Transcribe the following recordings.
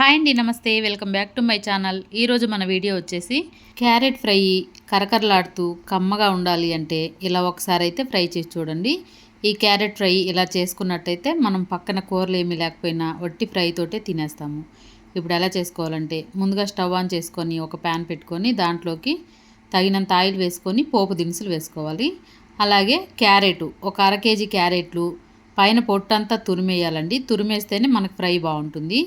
Hi అండి నమస్తే. Welcome back to my channel. ఈరోజు మన వీడియో వచ్చేసి క్యారెట్ ఫ్రై కరకరలాడుతూ కమ్మగా ఉండాలి అంటే ఇలా ఒకసారి అయితే ఫ్రై చేసి చూడండి. ఈ క్యారెట్ ఫ్రై ఇలా చేసుకున్నట్టయితే మనం పక్కన కూరలు ఏమీ లేకపోయినా వట్టి ఫ్రై తోటే తినేస్తాము. ఇప్పుడు ఎలా చేసుకోవాలంటే ముందుగా స్టవ్ ఆన్ చేసుకొని ఒక ప్యాన్ పెట్టుకొని దాంట్లోకి తగినంత ఆయిల్ వేసుకొని పోపు దినుసులు వేసుకోవాలి. అలాగే క్యారెట్ ఒక అర కేజీ క్యారెట్లు పైన పొట్టంతా తురిమేయాలండి. తురిమేస్తేనే మనకు ఫ్రై బాగుంటుంది.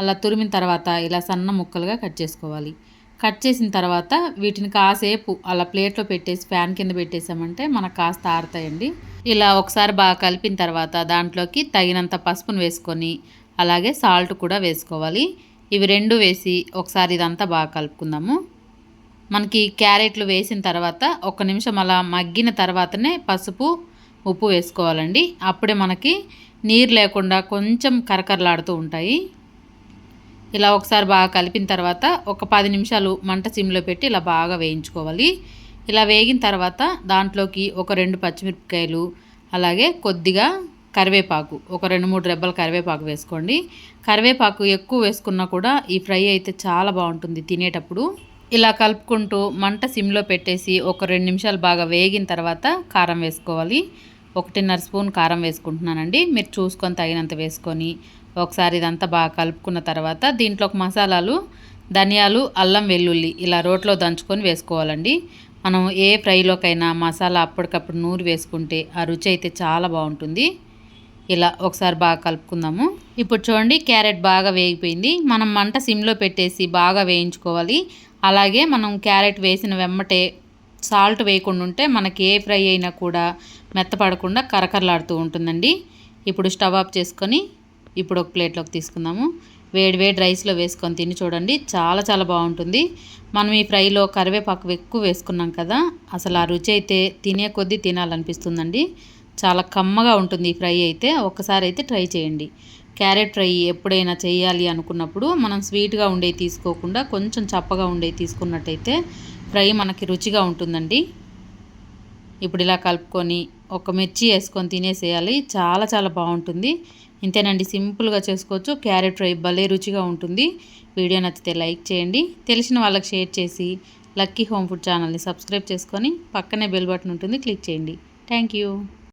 అలా తురిమిన తర్వాత ఇలా సన్న ముక్కలుగా కట్ చేసుకోవాలి. కట్ చేసిన తర్వాత వీటిని కాసేపు అలా ప్లేట్లో పెట్టేసి ఫ్యాన్ కింద పెట్టేసామంటే మనకు కాస్త ఆరుతాయండి. ఇలా ఒకసారి బాగా కలిపిన తర్వాత దాంట్లోకి తగినంత పసుపును వేసుకొని అలాగే సాల్ట్ కూడా వేసుకోవాలి. ఇవి రెండు వేసి ఒకసారి ఇదంతా బాగా కలుపుకుందాము. మనకి క్యారెట్లు వేసిన తర్వాత ఒక నిమిషం అలా మగ్గిన తర్వాతనే పసుపు ఉప్పు వేసుకోవాలండి. అప్పుడే మనకి నీరు లేకుండా కొంచెం కరకరలాడుతూ ఉంటాయి. ఇలా ఒకసారి బాగా కలిపిన తర్వాత ఒక పది నిమిషాలు మంట సిమ్లో పెట్టి ఇలా బాగా వేయించుకోవాలి. ఇలా వేగిన తర్వాత దాంట్లోకి ఒక రెండు పచ్చిమిరపకాయలు అలాగే కొద్దిగా కరివేపాకు ఒక రెండు మూడు రెబ్బల కరివేపాకు వేసుకోండి. కరివేపాకు ఎక్కువ వేసుకున్నా కూడా ఈ ఫ్రై అయితే చాలా బాగుంటుంది తినేటప్పుడు. ఇలా కలుపుకుంటూ మంట సిమ్లో పెట్టేసి ఒక రెండు నిమిషాలు బాగా వేగిన తర్వాత కారం వేసుకోవాలి. ఒకటిన్నర స్పూన్ కారం వేసుకుంటున్నానండి. మీరు చూసుకొని తగినంత వేసుకొని ఒకసారి ఇదంతా బాగా కలుపుకున్న తర్వాత దీంట్లోకి మసాలాలు ధనియాలు అల్లం వెల్లుల్లి ఇలా రోట్లో దంచుకొని వేసుకోవాలండి. మనం ఏ ఫ్రైలోకైనా మసాలా అప్పటికప్పుడు నూరి వేసుకుంటే ఆ రుచి అయితే చాలా బాగుంటుంది. ఇలా ఒకసారి బాగా కలుపుకుందాము. ఇప్పుడు చూడండి క్యారెట్ బాగా వేగిపోయింది. మనం మంట సిమ్లో పెట్టేసి బాగా వేయించుకోవాలి. అలాగే మనం క్యారెట్ వేసిన వెమ్మటే సాల్ట్ వేయకుండా ఉంటే మనకి ఏ ఫ్రై అయినా కూడా మెత్తపడకుండా కరకరలాడుతూ ఉంటుందండి. ఇప్పుడు స్టవ్ ఆఫ్ చేసుకొని ఇప్పుడు ఒక ప్లేట్లోకి తీసుకుందాము. వేడి వేడి రైస్లో వేసుకొని తిని చూడండి. చాలా చాలా బాగుంటుంది. మనం ఈ ఫ్రైలో కరివేపాకు ఎక్కువ వేసుకున్నాం కదా అసలు ఆ రుచి అయితే తినే కొద్దీ తినాలనిపిస్తుందండి. చాలా కమ్మగా ఉంటుంది ఈ ఫ్రై అయితే. ఒక్కసారి అయితే ట్రై చేయండి. క్యారెట్ ఫ్రై ఎప్పుడైనా చేయాలి అనుకున్నప్పుడు మనం స్వీట్గా ఉండేవి తీసుకోకుండా కొంచెం చప్పగా ఉండేవి తీసుకున్నట్టయితే ఫ్రై మనకి రుచిగా ఉంటుందండి. ఇప్పుడు ఇలా కలుపుకొని ఒక మిర్చి వేసుకొని తినేసేయాలి. చాలా చాలా బాగుంటుంది. ఇంతేనండి సింపుల్గా చేసుకోవచ్చు. క్యారెట్ ఫ్రై భలే రుచిగా ఉంటుంది. వీడియో నచ్చితే లైక్ చేయండి. తెలిసిన వాళ్ళకి షేర్ చేసి లక్కీ హోమ్ ఫుడ్ ఛానల్ని సబ్స్క్రైబ్ చేసుకొని పక్కనే బెల్ బటన్ ఉంటుంది క్లిక్ చేయండి. Thank you.